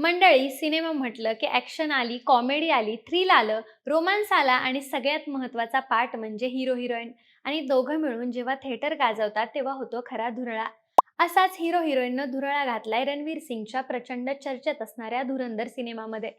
मंडळी सिनेमा म्हटलं की ॲक्शन आली कॉमेडी आली थ्रिल आलं रोमांस आला आणि सगळ्यात महत्त्वाचा पार्ट म्हणजे हिरो हिरोईन आणि दोघं मिळून जेव्हा थिएटर गाजवतात तेव्हा होतो खरा धुरळा. असाच हिरो हिरोईननं धुरळा घातलाय रणवीर सिंगच्या प्रचंड चर्चेत असणाऱ्या धुरंधर सिनेमामध्ये.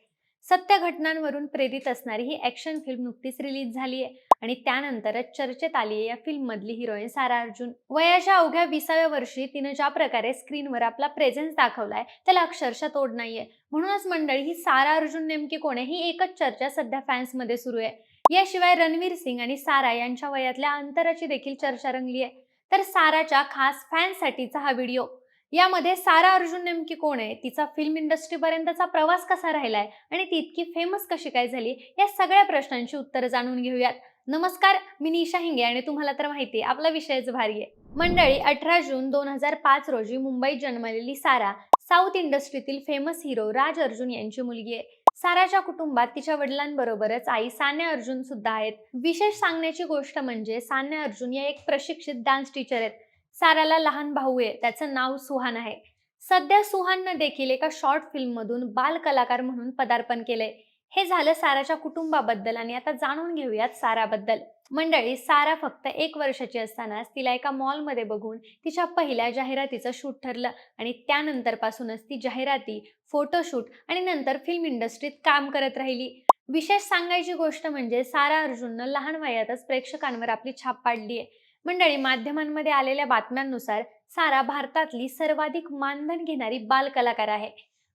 सत्य घटनांवरून प्रेरित असणारी ही ॲक्शन फिल्म नुकतीच रिलीज झाली आहे. आणि त्यानंतरच चर्चेत आली आहे या फिल्म मधली हिरोईन सारा अर्जुन. वयाच्या अवघ्या विसाव्या वर्षी तिनं ज्या प्रकारे स्क्रीनवर आपला प्रेझेन्स दाखवलाय त्याला अक्षरशः तोड नाहीये. म्हणूनच मंडळी ही सारा अर्जुन नेमकी कोण आहे? ही एकच चर्चा सध्या फॅन्समध्ये सुरू आहे. याशिवाय रणवीर सिंग आणि सारा यांच्या वयातल्या अंतराची देखील चर्चा रंगली आहे. तर साराच्या खास फॅन्ससाठीचा हा व्हिडिओ यामध्ये सारा अर्जुन नेमकी कोण आहे? तिचा फिल्म इंडस्ट्रीपर्यंतचा प्रवास कसा राहिलाय? आणि ती इतकी फेमस कशी काय झाली? या सगळ्या प्रश्नांची उत्तरं जाणून घेऊयात. नमस्कार मी निशा हिंगे आणि तुम्हाला तर माहिती आहे आपला विषयच भारी आहे. मंडळी अठरा जून दोन हजार पाच रोजी मुंबईत जन्मलेली सारा साऊथ इंडस्ट्रीतील फेमस हिरो राज अर्जुन यांची मुलगी आहे. साराच्या कुटुंबात तिच्या वडिलांबरोबरच आई सान्या अर्जुन सुद्धा आहेत. विशेष सांगण्याची गोष्ट म्हणजे सान्या अर्जुन या एक प्रशिक्षित डान्स टीचर आहेत. साराला लहान भाऊ आहे त्याचं नाव सुहान आहे. सध्या सुहाननं देखील एका शॉर्ट फिल्म मधून बाल कलाकार म्हणून पदार्पण केलंय. हे झालं साराच्या कुटुंबाबद्दल आणि आता जाणून घेऊयात साराबद्दल. मंडळी सारा फक्त एक वर्षाची असतानाच तिला एका मॉलमध्ये बघून तिच्या पहिल्या जाहिरातीचं शूट ठरलं आणि त्यानंतरपासूनच ती जाहिराती फोटोशूट आणि नंतर फिल्म इंडस्ट्रीत काम करत राहिली. विशेष सांगायची गोष्ट म्हणजे सारा अर्जुननं लहान वयातच प्रेक्षकांवर आपली छाप पाडली आहे मंडळी माध्यमांमध्ये आलेल्या बातम्यांनुसार सारा भारतातली सर्वाधिक मानधन घेणारी बालकलाकार आहे.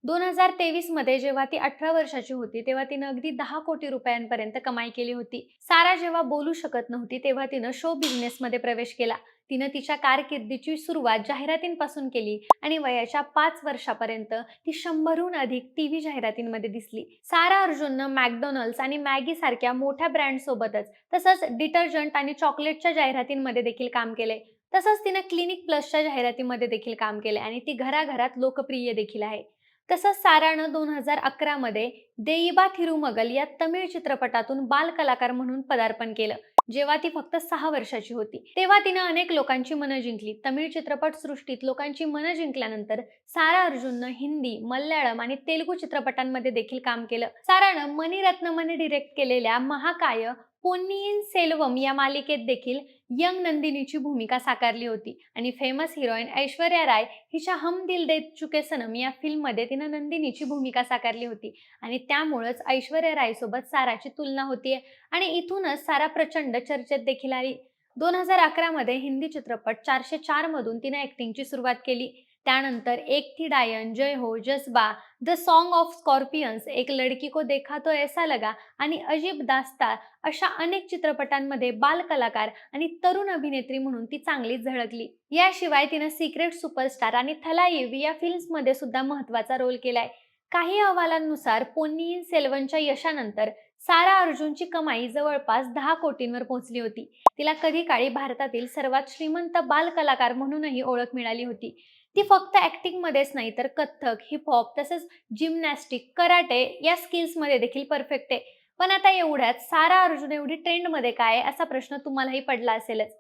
दोन हजार तेवीसमध्ये जेव्हा ती अठरा वर्षाची होती तेव्हा तिनं अगदी दहा कोटी रुपयांपर्यंत कमाई केली होती. सारा जेव्हा बोलू शकत नव्हती तेव्हा तिनं शो बिझनेसमध्ये प्रवेश केला. तिनं तिच्या कारकिर्दीची सुरुवात जाहिरातींपासून केली आणि वयाच्या पाच वर्षापर्यंत ती शंभरहून अधिक टीव्ही जाहिरातींमध्ये दिसली. सारा अर्जुननं मॅकडोनल्ड्स आणि मॅगी सारख्या मोठ्या ब्रँड सोबतच तसंच डिटर्जंट आणि चॉकलेटच्या जाहिरातींमध्ये देखील काम केले. तसंच तिनं क्लिनिक प्लसच्या जाहिरातीमध्ये देखील काम केले आणि ती घराघरात लोकप्रिय देखील आहे. तसंच सारानं दोन हजार अकरामध्ये देईबा थिरुमगल या तमिळ चित्रपटातून बालकलाकार म्हणून पदार्पण केलं. जेव्हा ती फक्त सहा वर्षाची होती तेव्हा तिनं अनेक लोकांची मनं जिंकली. तमिळ चित्रपट सृष्टीत लोकांची मनं जिंकल्यानंतर सारा अर्जुननं हिंदी मल्याळम आणि तेलुगू चित्रपटांमध्ये देखील काम केलं. सारानं मणिरत्नमने डिरेक्ट केलेल्या महाकाय पोन्नियिन सेल्वम या मालिकेत देखील यंग नंदिनीची भूमिका साकारली होती. आणि फेमस हिरोईन ऐश्वर्या राय हिच्या हम दिल दे चुके सनम या फिल्ममध्ये तिनं नंदिनीची भूमिका साकारली होती. आणि त्यामुळंच ऐश्वर्या रायसोबत साराची तुलना होतीये. आणि इथूनच सारा प्रचंड चर्चेत देखील आली. दोन हजार अकरामध्ये हिंदी चित्रपट चारशे चारमधून तिनं ॲक्टिंगची ऍक्टिंगची सुरुवात केली. त्यानंतर एक थी डायन जय हो जज्बा the song of scorpions Ek Ladki को देखा तो ऐसा लगा आणि अजीब दास्ता अशा अनेक चित्रपटांमध्ये बाल कलाकार आणि तरुण अभिनेत्री म्हणून ती चांगलीच झळकली. याशिवाय तिनं सिक्रेट सुपरस्टार आणि थलाईव या फिल्म्समध्ये सुद्धा महत्त्वाचा रोल केलाय. काही अहवालांनुसार पोन्नियिन सेल्वनच्या यशानंतर सारा अर्जुनची कमाई जवळपास दहा कोटींवर पोहोचली होती. तिला कधी काळी भारतातील सर्वात श्रीमंत बाल कलाकार म्हणूनही ओळख मिळाली होती. ती फक्त ॲक्टिंगमध्येच नाही तर कथ्थक हिपहॉप तसंच जिमनॅस्टिक कराटे या स्किल्समध्ये देखील परफेक्ट आहे. पण आता एवढ्यात सारा अर्जुन एवढी ट्रेंडमध्ये काय असा प्रश्न तुम्हालाही पडला असेलच.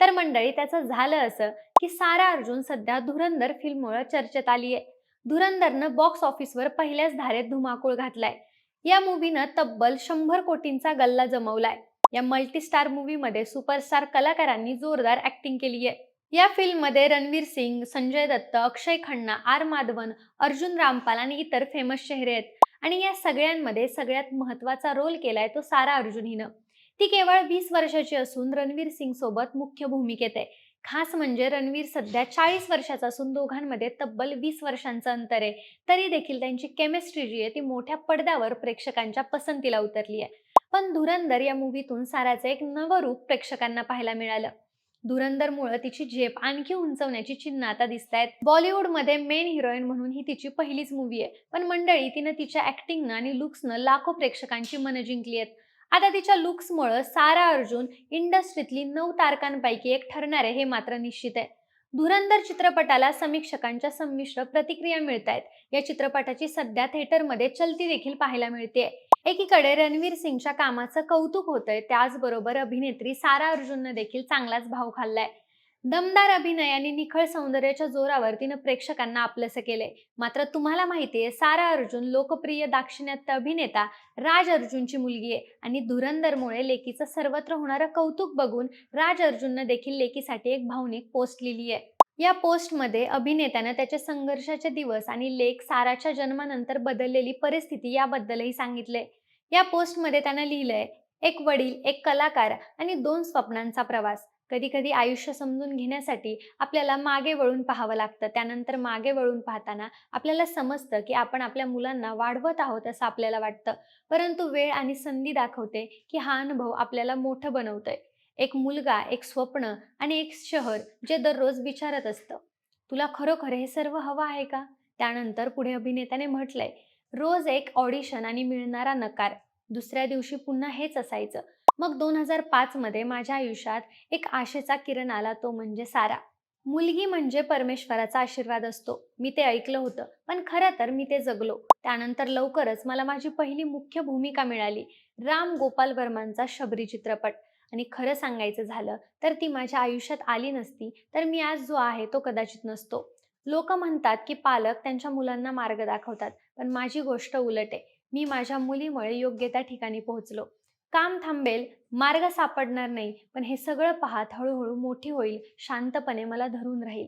तर मंडळी त्याचं झालं असं की सारा अर्जुन सध्या धुरंधर फिल्ममुळे चर्चेत आली आहे धुरंधरनं बॉक्स ऑफिसवर पहिल्याच धारेत धुमाकूळ घातलाय. या मूवीनं तब्बल शंभर कोटींचा गल्ला जमवलाय. या मल्टीस्टार मूवीमध्ये सुपरस्टार कलाकारांनी जोरदार ऍक्टिंग केली आहे या फिल्ममध्ये रणवीर सिंग संजय दत्त अक्षय खन्ना आर माधवन अर्जुन रामपाल आणि इतर फेमस चेहरे आहेत. आणि या सगळ्यांमध्ये सगळ्यात महत्त्वाचा रोल केलाय तो सारा अर्जुन हिनं ती केवळ वीस वर्षाची असून रणवीर सिंग सोबत मुख्य भूमिकेत आहे. खास म्हणजे रणवीर सध्या चाळीस वर्षाचा असून दोघांमध्ये तब्बल वीस वर्षांचं अंतर आहे. तरी देखील त्यांची केमिस्ट्री जी आहे ती मोठ्या पडद्यावर प्रेक्षकांच्या पसंतीला उतरली आहे. पण धुरंधर या मूवीतून साराचं एक नवं रूप प्रेक्षकांना पाहायला मिळालं. धुरंधरमुळे तिची झेप आणखी उंचवण्याची चिन्ह आता दिसत आहेत बॉलिवूडमध्ये मेन हिरोईन म्हणून ही तिची पहिलीच मूवी आहे. पण मंडळी तिनं तिच्या ऍक्टिंगनं आणि लुक्सनं लाखो प्रेक्षकांची मनं जिंकली आहेत. आता तिच्या लुक्समुळं सारा अर्जुन इंडस्ट्रीतली नऊ तारकांपैकी एक ठरणार आहे हे मात्र निश्चित आहे. धुरंधर चित्रपटाला समीक्षकांच्या संमिश्र प्रतिक्रिया मिळत आहेत या चित्रपटाची सध्या थिएटरमध्ये चलती देखील पाहायला मिळते एकीकडे रणवीर सिंगच्या कामाचं कौतुक होतंय. त्याचबरोबर अभिनेत्री सारा अर्जुननं देखील चांगलाच भाव खाल्लाय. दमदार अभिनय आणि निखळ सौंदर्याच्या जोरावर तिनं प्रेक्षकांना आपलंसं केलंय. मात्र तुम्हाला माहितीये सारा अर्जुन लोकप्रिय दाक्षिणात्य अभिनेता राज अर्जुनची मुलगी आहे. आणि धुरंधरमुळे लेकीचं सर्वत्र होणारं कौतुक बघून राज अर्जुननं देखील लेकीसाठी एक भावनिक पोस्ट लिहिली आहे. या पोस्टमध्ये अभिनेत्यानं त्याचे संघर्षाचे दिवस आणि लेख साराच्या जन्मानंतर बदललेली परिस्थिती याबद्दलही सांगितले. या पोस्टमध्ये त्यानं लिहिलंय एक वडील एक कलाकार आणि दोन स्वप्नांचा प्रवास. कधी कधी आयुष्य समजून घेण्यासाठी आपल्याला मागे वळून पाहावं लागतं. त्यानंतर मागे वळून पाहताना आपल्याला समजतं की आपण आपल्या मुलांना वाढवत आहोत असं आपल्याला वाटतं. परंतु वेळ आणि संधी दाखवते की हा अनुभव आपल्याला मोठं बनवतोय. एक मुलगा एक स्वप्न आणि एक शहर जे दररोज विचारत असतं. तुला खरोखर हे सर्व हवं आहे का? त्यानंतर पुढे अभिनेत्याने म्हटलंय रोज एक ऑडिशन आणि मिळणारा नकार. दुसऱ्या दिवशी पुन्हा हेच असायचं. मग दोन हजार पाच मध्ये माझ्या आयुष्यात एक आशेचा किरण आला तो म्हणजे सारा. मुलगी म्हणजे परमेश्वराचा आशीर्वाद असतो. मी ते ऐकलं होतं पण खरं तर मी ते जगलो. त्यानंतर लवकरच मला माझी पहिली मुख्य भूमिका मिळाली. राम गोपाल वर्मांचा शबरी चित्रपट. आणि खरं सांगायचं झालं तर ती माझ्या आयुष्यात आली नसती तर मी आज जो आहे तो कदाचित नसतो. लोक म्हणतात की पालक त्यांच्या मुलांना मार्ग दाखवतात पण माझी गोष्ट उलट आहे. मी माझ्या मुलीमुळे योग्य त्या ठिकाणी पोहोचलो. काम थांबेल मार्ग सापडणार नाही पण हे सगळं पाहत हळूहळू मोठी होईल शांतपणे मला धरून राहील.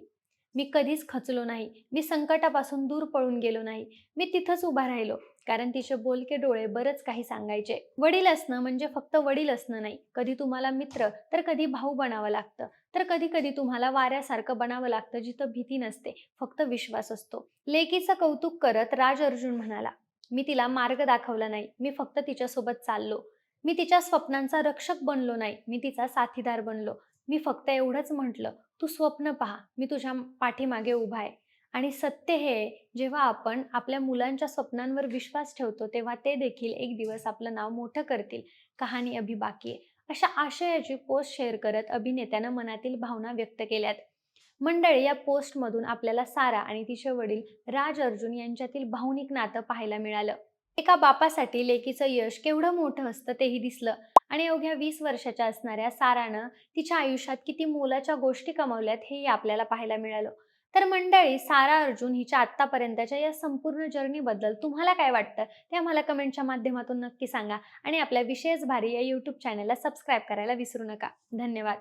मी कधीच खचलो नाही मी संकटापासून दूर पळून गेलो नाही. मी तिथंच उभा राहिलो. कारण तिचे बोलके डोळे बरंच काही सांगायचे. वडील असणं म्हणजे फक्त वडील असणं नाही. कधी तुम्हाला मित्र तर कधी भाऊ बनावं लागतं. तर कधी कधी तुम्हाला वाऱ्यासारखं बनावं लागतं जिथं भीती नसते फक्त विश्वास असतो. लेकीचं कौतुक करत राज अर्जुन म्हणाला मी तिला मार्ग दाखवला नाही. मी फक्त तिच्यासोबत चाललो. मी तिच्या स्वप्नांचा रक्षक बनलो नाही. मी तिचा साथीदार बनलो. मी फक्त एवढंच म्हटलं तू स्वप्न पहा. मी तुझ्या पाठीमागे उभा आहे. आणि सत्य हे जेव्हा आपण आपल्या मुलांच्या स्वप्नांवर विश्वास ठेवतो तेव्हा ते देखील एक दिवस आपलं नाव मोठं करतील. कहाणी अभि बाकी आहे. अशा आशयाची पोस्ट शेअर करत अभिनेत्यानं मनातील भावना व्यक्त केल्यात. मंडळी या पोस्टमधून आपल्याला सारा आणि तिचे वडील राज अर्जुन यांच्यातील भावनिक नातं पाहायला मिळालं. एका बापासाठी लेकीचं यश केवढं मोठं असतं तेही दिसलं. आणि अवघ्या वीस वर्षाच्या असणाऱ्या सारानं तिच्या आयुष्यात किती मोलाच्या गोष्टी कमावल्यात हेही आपल्याला पाहायला मिळालं. तर मंडळी सारा अर्जुन हिच्या आत्तापर्यंतच्या या संपूर्ण जर्नीबद्दल तुम्हाला काय वाटतं? ते आम्हाला कमेंटच्या माध्यमातून नक्की सांगा. आणि आपल्या विशेष भारी या यूट्यूब चॅनलला सबस्क्राईब करायला विसरू नका. धन्यवाद.